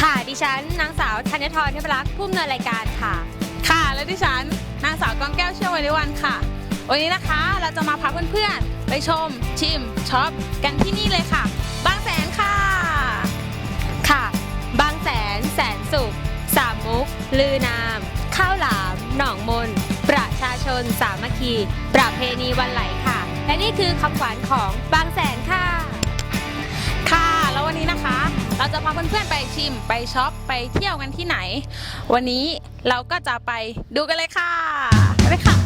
ฉันนางสาวธัญทรเทพรักษ์ผู้อำนวยรายการค่ะ ค่ะ และดิฉันนางสาวกองแก้วเชื่อวริวันค่ะ วันนี้นะคะเราจะมาพาเพื่อนๆ ไปชม ชิมช็อปกันที่นี่เลยค่ะ บางแสนค่ะ ค่ะ บางแสนแสนสุข สามมุก ลือนาม ข้าวหลาม หนองมน ประชาชน สามัคคี ประเพณีวันไหลค่ะ และนี่คือคำขวัญของบางแสนค่ะค่ะ จะพาเพื่อนๆไปชิมไปช็อปไปเที่ยวกันที่ไหน วันนี้เราก็จะไปดูกันเลยค่ะไปเลยค่ะ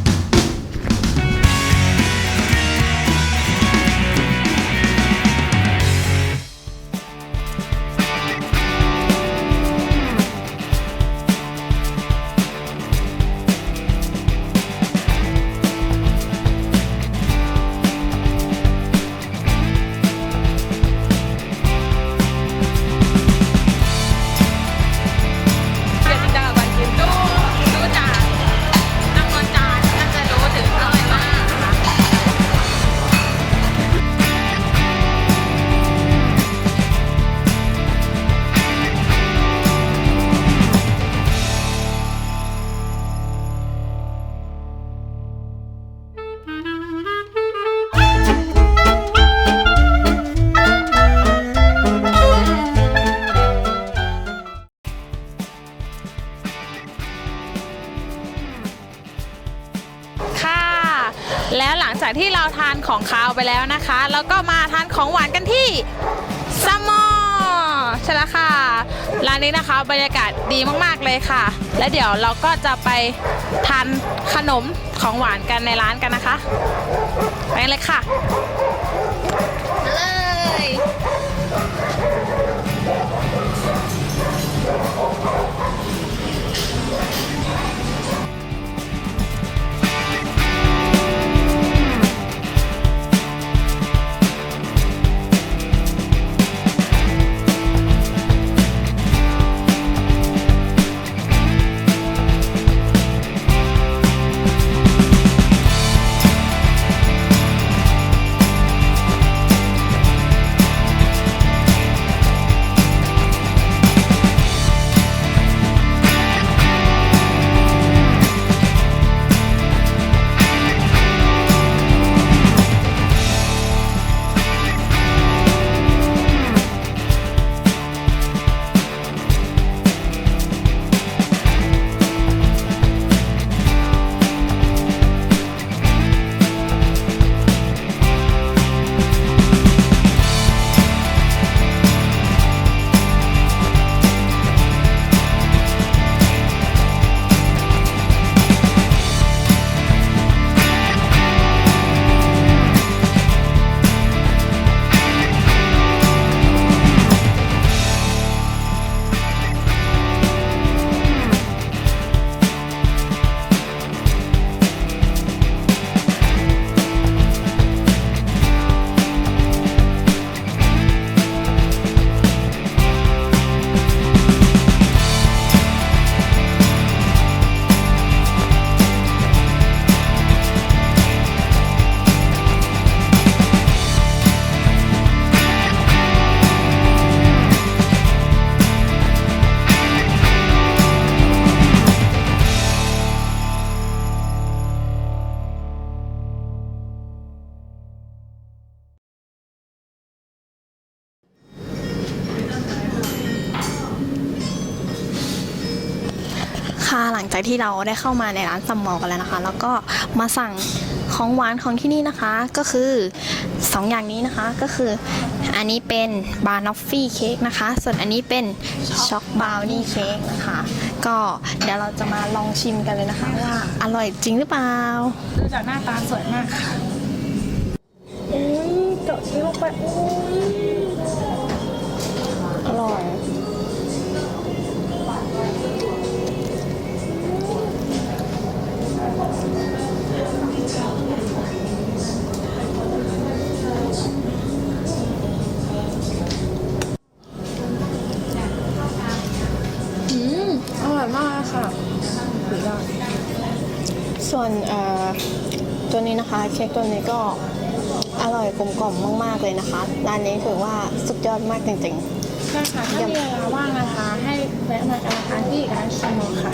จากที่เราทานของคาวไปแล้วนะคะ แล้วก็มาทานของหวานกันที่ซมอร์ใช่แล้วค่ะ ร้านนี้นะคะบรรยากาศดีมากๆเลยค่ะ และเดี๋ยวเราก็จะไปทานขนมของหวานกันในร้านกันนะคะ ไปเลยค่ะ ค่ะหลังจากที่เราได้เข้ามาในร้านซัมมอลกันแล้วนะคะ แล้วก็มาสั่งของหวานของที่นี่นะคะก็คือ 2 อย่างนี้นะคะก็คืออันนี้เป็นบานอฟฟี่เค้กนะคะ ส่วนอันนี้เป็นช็อกบราวนี่เค้กนะคะ ก็เดี๋ยวเราจะมาลองชิมกันเลยนะคะว่าอร่อยจริงหรือเปล่าดูจากหน้าตาสวยมากค่ะอุ้ยเจาะชิ้นลงไปอุ้ย ตัวนี้นะคะ เค้กตัวนี้ก็อร่อยกลมกล่อมมาก ๆ เลยนะคะ ร้านนี้ถือว่าสุดยอดมากจริง ๆ ใช่ค่ะ ถ้ามีเวลาว่างนะคะ ให้แวะมากันนะคะที่ร้านชิมมอค่ะ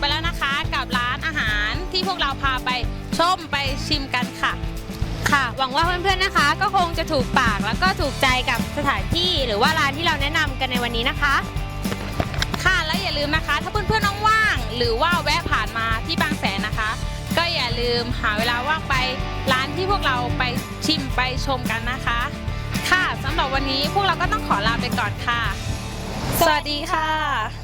ไปแล้วนะคะกับร้านอาหารที่พวกเราพาไปชมไปชิมกันค่ะ ค่ะ หวังว่าเพื่อนๆนะคะ ก็คงจะถูกปากแล้วก็ถูกใจกับสถานที่หรือว่าร้านที่เราแนะนำกันในวันนี้นะคะ ค่ะและอย่าลืมนะคะ ถ้าเพื่อนๆน้องว่างหรือว่าแวะผ่านมาที่บางแสนนะคะ ก็อย่าลืมหาเวลาว่างไปร้านที่พวกเราไปชิมไปชมกันนะคะ ค่ะสำหรับวันนี้พวกเราก็ต้องขอลาไปก่อนค่ะ สวัสดีค่ะ